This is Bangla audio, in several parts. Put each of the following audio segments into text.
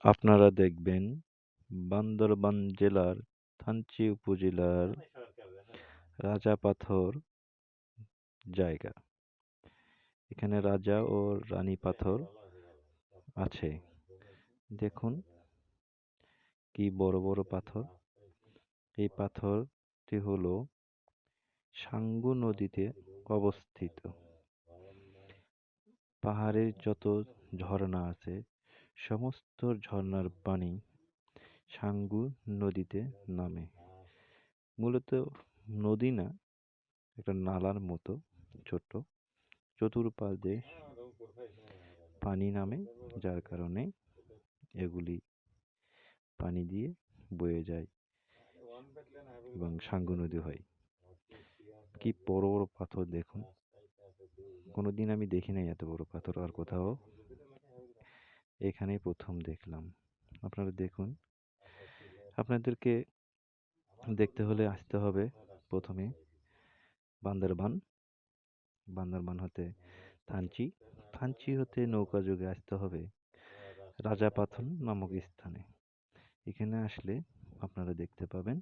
আপনারা দেখবেন বান্দরবান জেলার, থানচি উপজেলার রাজাপাথর জায়গা। এখানে রাজা ও রানী পাথর আছে। দেখুন কি বড় বড় পাথর। এই পাথরটি হল সাঙ্গু নদীতে অবস্থিত। পাহাড়ের যত ঝর্ণা আছে সমস্ত ঝর্ণার পানি সাঙ্গু নদীতে নামে। মূলত নদী না, একটা নালার মতো ছোট চতুর্পাশ দিয়ে পানি নামে, যার কারণে এগুলি পানি দিয়ে বয়ে যায় এবং সাঙ্গু নদী হয়। কি বড় বড় পাথর দেখুন? কোনোদিন আমি দেখি নাই এত বড় পাথর, আর কোথাও এখানেই প্রথম দেখলাম। আপনারা দেখুন। আপনাদেরকে দেখতে হলে আসতে হবে প্রথমে বান্দরবান। বান্দরবান হতে থানচি। থানচি হতে নৌকা যোগে আসতে হবে রাজাপাথন নামক স্থানে। এখানে আসলে আপনারা দেখতে পাবেন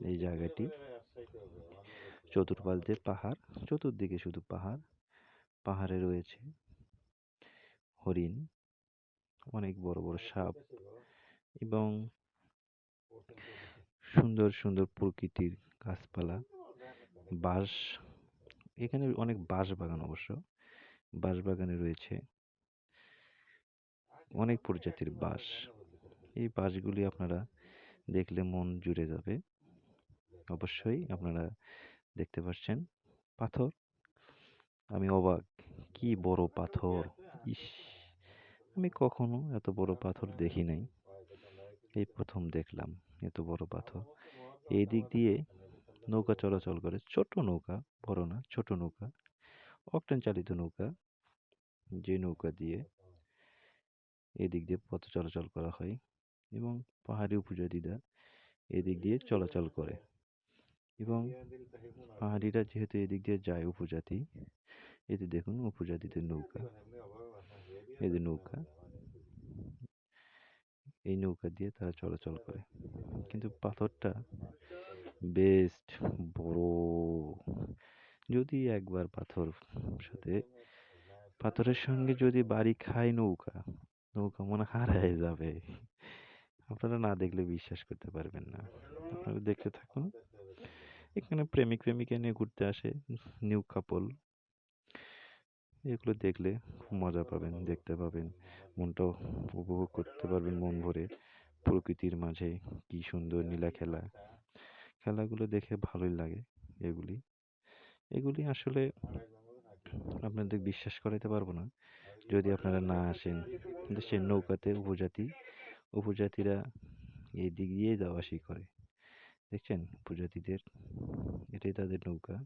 এই জায়গাটি। চতুর্পাশ দিয়ে পাহাড়। চতুর্দিকে শুধু পাহাড়। পাহাড়ে রয়েছে হরিণ। অনেক বড় বড় সাপ এবং সুন্দর সুন্দর প্রকৃতির গাছপালা বাঁশ এখানে অনেক বাঁশ বাগান অবশ্য। বাঁশ বাগানে রয়েছে। অনেক প্রজাতির বাঁশ এই বাঁশগুলি আপনারা দেখলে মন জুড়ে যাবে। অবশ্যই আপনারা দেখতে পাচ্ছেন পাথর। আমি অবাক কি বড় পাথর ইস। আমি কখনো এত বড় পাথর দেখি নাই। এই প্রথম দেখলাম এত বড় পাথর। এই দিক দিয়ে নৌকা চলাচল করে, ছোট নৌকা, বড় না, ছোট নৌকা, অকটেন চালিত নৌকা, যে নৌকা দিয়ে এদিক দিয়ে পথ চলাচল করা হয় এবং পাহাড়ি উপজাতিরা এদিক দিয়ে চলাচল করে এবং পাহাড়িরা যেহেতু এদিক দিয়ে যায় উপজাতি, এতে দেখুন উপজাতিদের নৌকা। এদের নৌকা এই নৌকা দিয়ে তারা চলাচল করে। কিন্তু পাথরটা বেস্ট বড়। যদি একবার পাথর সাথে পাথরের সঙ্গে যদি বাড়ি খায় নৌকা নৌকা মনে হারায় যাবে। আপনারা না দেখলে বিশ্বাস করতে পারবেন না। আপনারা দেখতে থাকুন। এখানে প্রেমিক প্রেমিকা নিয়ে ঘুরতে আসে নিউ কাপল। এগুলো দেখলে খুব মজা পাবেন, দেখতে পাবেন। মনটাও উপভোগ করতে পারবেন মন ভরে প্রকৃতির মাঝে কি সুন্দর নীলা খেলা। খেলাগুলো দেখে ভালোই লাগে এগুলি। এগুলি আসলে আপনাদের বিশ্বাস করাইতে পারব না। যদি আপনারা না আসেন, দেশের নৌকাতে উপজাতি, উপজাতিরা এই দিক দিয়েই যাওয়া আসি করে। দেখছেন? উপজাতিদের, এটাই তাদের নৌকা।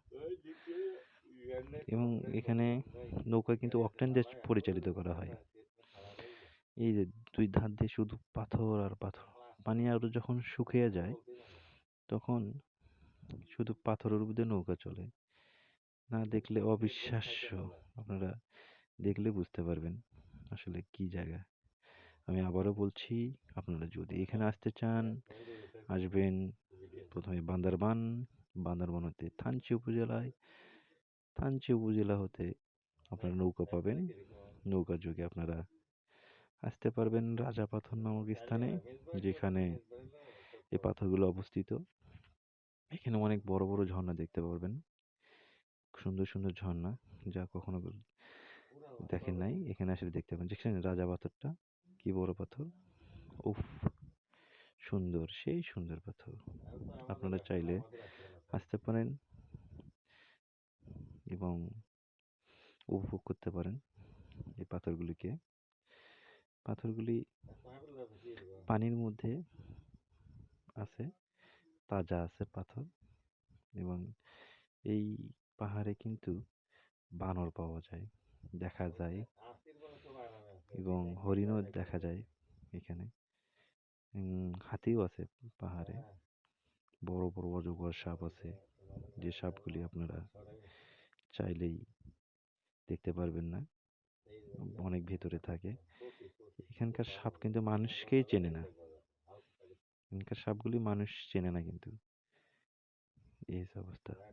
এবং এখানে নৌকা কিন্তু অকটেন দিয়ে পরিচালিত করা হয়। এই যে দুই ধার দিয়ে শুধু পাথর আর পাথর, পানি আরও যখন শুকিয়ে যায়, তখন শুধু পাথরের উপর নৌকা চলে। না দেখলে অবিশ্বাস্য, আপনারা দেখলে বুঝতে পারবেন আসলে কি জায়গা। আমি আবারও বলছি, আপনারা যদি এখানে আসতে চান, আসবেন প্রথমে বান্দরবান বান্দরবান হতে থানচি উপজেলায়। থানচি উপজেলা হতে আপনারা নৌকা পাবেন। নৌকা যোগে আপনারা আসতে পারবেন রাজা পাথর নামক স্থানে যেখানে এই পাথরগুলো অবস্থিত। এখানে অনেক বড় বড় ঝর্ণা দেখতে পারবেন। সুন্দর সুন্দর ঝর্ণা যা কখনো দেখেন নাই। এখানে আসলে দেখতে পাবেন দেখছেন রাজা পাথরটা কি বড় পাথর? উফ সুন্দর সেই সুন্দর পাথর। আপনারা চাইলে আসতে পারেন। এবং উপভোগ করতে পারেন এই পাথরগুলিকে। পাথরগুলি পানির মধ্যে আছে, তাজা আছে পাথর এবং এই পাহাড়ে কিন্তু বানর পাওয়া যায়, দেখা যায় এবং হরিণও দেখা যায় এখানে। হাতিও আছে পাহাড়ে, বড় বড় অজগর সাপ আছে, যে সাপগুলি আপনারা চাইলেই দেখতে পারবেন না। অনেক ভেতরে থাকে। এখানকার সাপ কিন্তু মানুষকেই চেনে না। এখানকার সাপগুলি মানুষ চেনে না কিন্তু। এই অবস্থা।